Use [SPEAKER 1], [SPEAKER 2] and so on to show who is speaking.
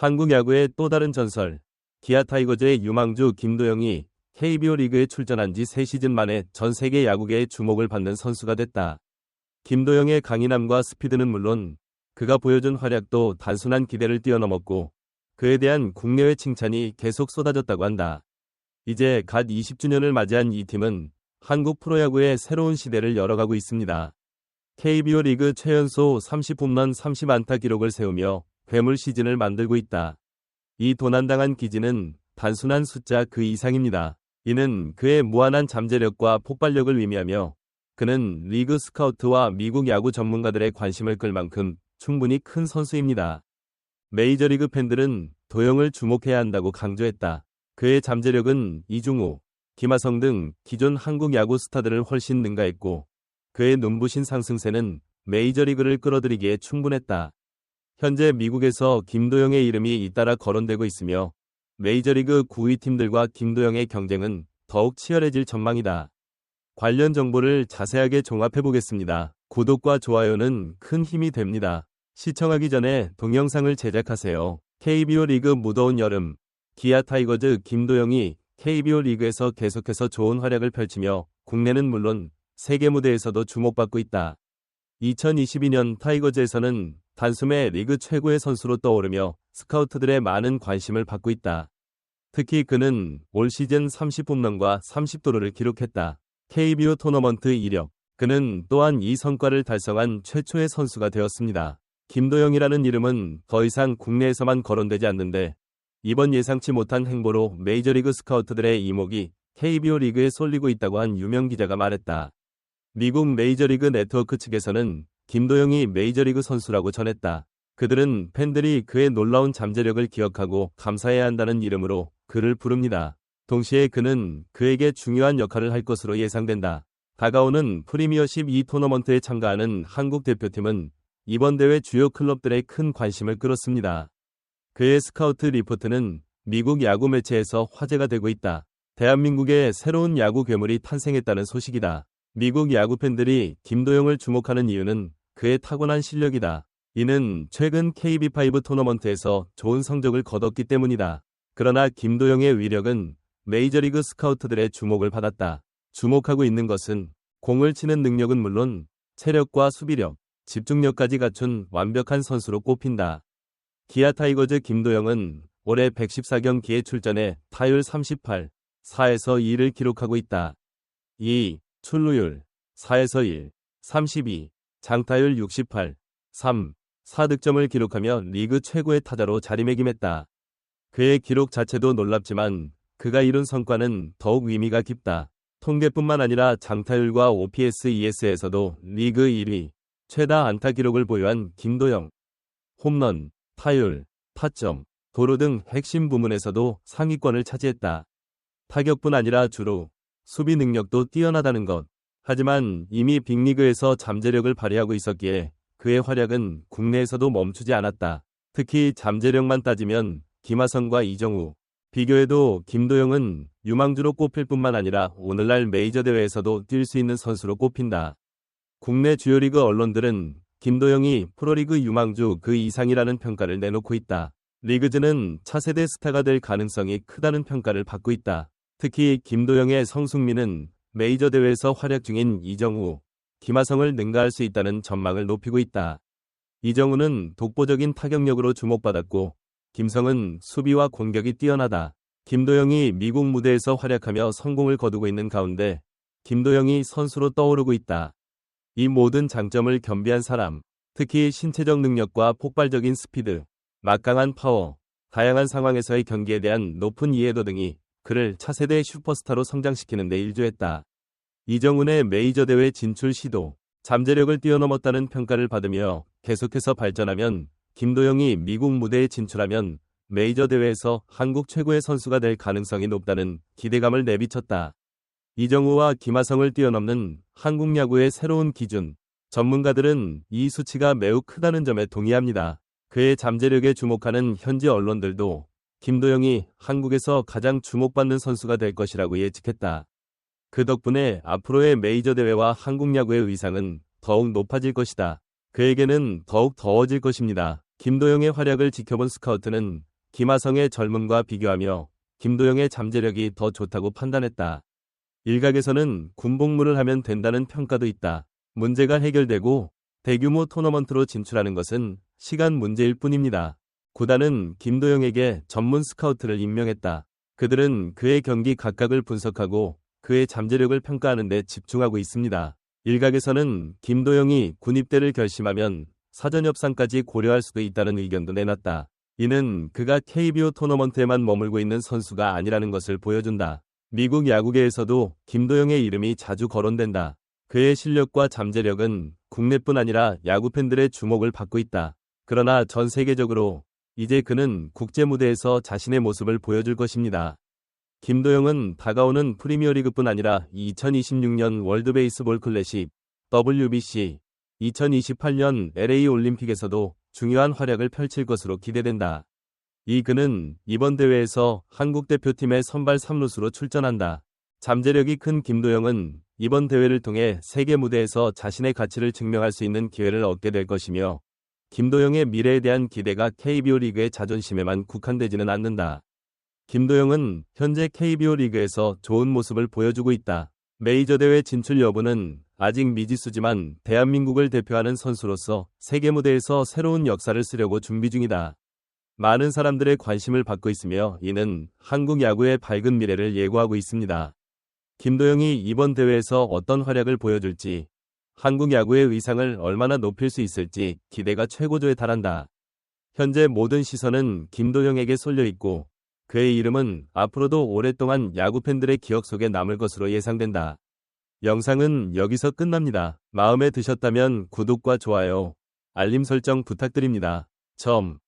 [SPEAKER 1] 한국 야구의 또 다른 전설. 기아 타이거즈의 유망주 김도영이 KBO 리그에 출전한 지 3시즌 만에 전 세계 야구계의 주목을 받는 선수가 됐다. 김도영의 강인함과 스피드는 물론 그가 보여준 활약도 단순한 기대를 뛰어넘었고 그에 대한 국내외 칭찬이 계속 쏟아졌다고 한다. 이제 갓 20주년을 맞이한 이 팀은 한국 프로야구의 새로운 시대를 열어가고 있습니다. KBO 리그 최연소 30홈런 30안타 기록을 세우며 괴물 시즌을 만들고 있다. 이 도난당한 기지는 단순한 숫자 그 이상입니다. 이는 그의 무한한 잠재력과 폭발력을 의미하며 그는 리그 스카우트와 미국 야구 전문가들의 관심을 끌 만큼 충분히 큰 선수입니다. 메이저리그 팬들은 도영을 주목해야 한다고 강조했다. 그의 잠재력은 이중우, 김하성 등 기존 한국 야구 스타들을 훨씬 능가했고 그의 눈부신 상승세는 메이저리그를 끌어들이기에 충분했다. 현재 미국에서 김도영의 이름이 잇따라 거론되고 있으며 메이저리그 9위 팀들과 김도영의 경쟁은 더욱 치열해질 전망이다. 관련 정보를 자세하게 종합해 보겠습니다. 구독과 좋아요는 큰 힘이 됩니다. 시청하기 전에 동영상을 제작하세요. KBO 리그 무더운 여름 기아 타이거즈 김도영이 KBO 리그에서 계속해서 좋은 활약을 펼치며 국내는 물론 세계 무대에서도 주목받고 있다. 2022년 타이거즈에서는 단숨에 리그 최고의 선수로 떠오르며 스카우트들의 많은 관심을 받고 있다. 특히 그는 올 시즌 30홈런과 30도루를 기록했다. KBO 토너먼트 이력. 그는 또한 이 성과를 달성한 최초의 선수가 되었습니다. 김도영이라는 이름은 더 이상 국내에서만 거론되지 않는데 이번 예상치 못한 행보로 메이저리그 스카우트들의 이목이 KBO 리그에 쏠리고 있다고 한 유명 기자가 말했다. 미국 메이저리그 네트워크 측에서는 김도영이 메이저리그 선수라고 전했다. 그들은 팬들이 그의 놀라운 잠재력을 기억하고 감사해야 한다는 이름으로 그를 부릅니다. 동시에 그는 그에게 중요한 역할을 할 것으로 예상된다. 다가오는 프리미어십 2 토너먼트에 참가하는 한국 대표팀은 이번 대회 주요 클럽들의 큰 관심을 끌었습니다. 그의 스카우트 리포트는 미국 야구 매체에서 화제가 되고 있다. 대한민국의 새로운 야구 괴물이 탄생했다는 소식이다. 미국 야구 팬들이 김도영을 주목하는 이유는 그의 타고난 실력이다. 이는 최근 KB5 토너먼트에서 좋은 성적을 거뒀기 때문이다. 그러나 김도영의 위력은 메이저리그 스카우트들의 주목을 받았다. 주목하고 있는 것은 공을 치는 능력은 물론 체력과 수비력, 집중력까지 갖춘 완벽한 선수로 꼽힌다. 기아 타이거즈 김도영은 올해 114경기에 출전해 타율 38, 4에서 2를 기록하고 있다. 2. 출루율 4에서 1, 32, 장타율 68, 3, 4득점을 기록하며 리그 최고의 타자로 자리매김했다. 그의 기록 자체도 놀랍지만 그가 이룬 성과는 더욱 의미가 깊다. 통계뿐만 아니라 장타율과 OPS ES에서도 리그 1위, 최다 안타 기록을 보유한 김도영. 홈런, 타율, 타점, 도루 등 핵심 부문에서도 상위권을 차지했다. 타격뿐 아니라 주로 수비 능력도 뛰어나다는 것. 하지만 이미 빅리그에서 잠재력을 발휘하고 있었기에 그의 활약은 국내에서도 멈추지 않았다. 특히 잠재력만 따지면 김하성과 이정우, 비교해도 김도영은 유망주로 꼽힐 뿐만 아니라 오늘날 메이저 대회에서도 뛸 수 있는 선수로 꼽힌다. 국내 주요 리그 언론들은 김도영이 프로리그 유망주 그 이상이라는 평가를 내놓고 있다. 리그즈는 차세대 스타가 될 가능성이 크다는 평가를 받고 있다. 특히 김도영의 성숙미는 메이저 대회에서 활약 중인 이정우, 김하성을 능가할 수 있다는 전망을 높이고 있다. 이정우는 독보적인 타격력으로 주목받았고 김성은 수비와 공격이 뛰어나다. 김도영이 미국 무대에서 활약하며 성공을 거두고 있는 가운데 김도영이 선수로 떠오르고 있다. 이 모든 장점을 겸비한 사람, 특히 신체적 능력과 폭발적인 스피드, 막강한 파워, 다양한 상황에서의 경기에 대한 높은 이해도 등이 그를 차세대 슈퍼스타로 성장시키는 데 일조했다. 이정훈의 메이저 대회 진출 시도, 잠재력을 뛰어넘었다는 평가를 받으며 계속해서 발전하면 김도영이 미국 무대에 진출하면 메이저 대회에서 한국 최고의 선수가 될 가능성이 높다는 기대감을 내비쳤다. 이정우와 김하성을 뛰어넘는 한국 야구의 새로운 기준. 전문가들은 이 수치가 매우 크다는 점에 동의합니다. 그의 잠재력에 주목하는 현지 언론들도 김도영이 한국에서 가장 주목받는 선수가 될 것이라고 예측했다. 그 덕분에 앞으로의 메이저 대회와 한국 야구의 의상은 더욱 높아질 것이다. 그에게는 더욱 더워질 것입니다. 김도영의 활약을 지켜본 스카우트는 김하성의 젊음과 비교하며 김도영의 잠재력이 더 좋다고 판단했다. 일각에서는 군복무를 하면 된다는 평가도 있다. 문제가 해결되고 대규모 토너먼트로 진출하는 것은 시간 문제일 뿐입니다. 구단은 김도영에게 전문 스카우트를 임명했다. 그들은 그의 경기 각각을 분석하고 그의 잠재력을 평가하는 데 집중하고 있습니다. 일각에서는 김도영이 군입대를 결심하면 사전 협상까지 고려할 수도 있다는 의견도 내놨다. 이는 그가 KBO 토너먼트에만 머물고 있는 선수가 아니라는 것을 보여준다. 미국 야구계에서도 김도영의 이름이 자주 거론된다. 그의 실력과 잠재력은 국내뿐 아니라 야구 팬들의 주목을 받고 있다. 그러나 전 세계적으로 이제 그는 국제 무대에서 자신의 모습을 보여줄 것입니다. 김도영은 다가오는 프리미어리그뿐 아니라 2026년 월드 베이스볼 클래식 WBC 2028년 LA 올림픽에서도 중요한 활약을 펼칠 것으로 기대된다. 이 그는 이번 대회에서 한국 대표팀의 선발 3루수로 출전한다. 잠재력이 큰 김도영은 이번 대회를 통해 세계 무대에서 자신의 가치를 증명할 수 있는 기회를 얻게 될 것이며 김도영의 미래에 대한 기대가 KBO 리그의 자존심에만 국한되지는 않는다. 김도영은 현재 KBO 리그에서 좋은 모습을 보여주고 있다. 메이저 대회 진출 여부는 아직 미지수지만 대한민국을 대표하는 선수로서 세계 무대에서 새로운 역사를 쓰려고 준비 중이다. 많은 사람들의 관심을 받고 있으며 이는 한국 야구의 밝은 미래를 예고하고 있습니다. 김도영이 이번 대회에서 어떤 활약을 보여줄지, 한국 야구의 의상을 얼마나 높일 수 있을지 기대가 최고조에 달한다. 현재 모든 시선은 김도영에게 쏠려 있고 그의 이름은 앞으로도 오랫동안 야구 팬들의 기억 속에 남을 것으로 예상된다. 영상은 여기서 끝납니다. 마음에 드셨다면 구독과 좋아요, 알림 설정 부탁드립니다. 점.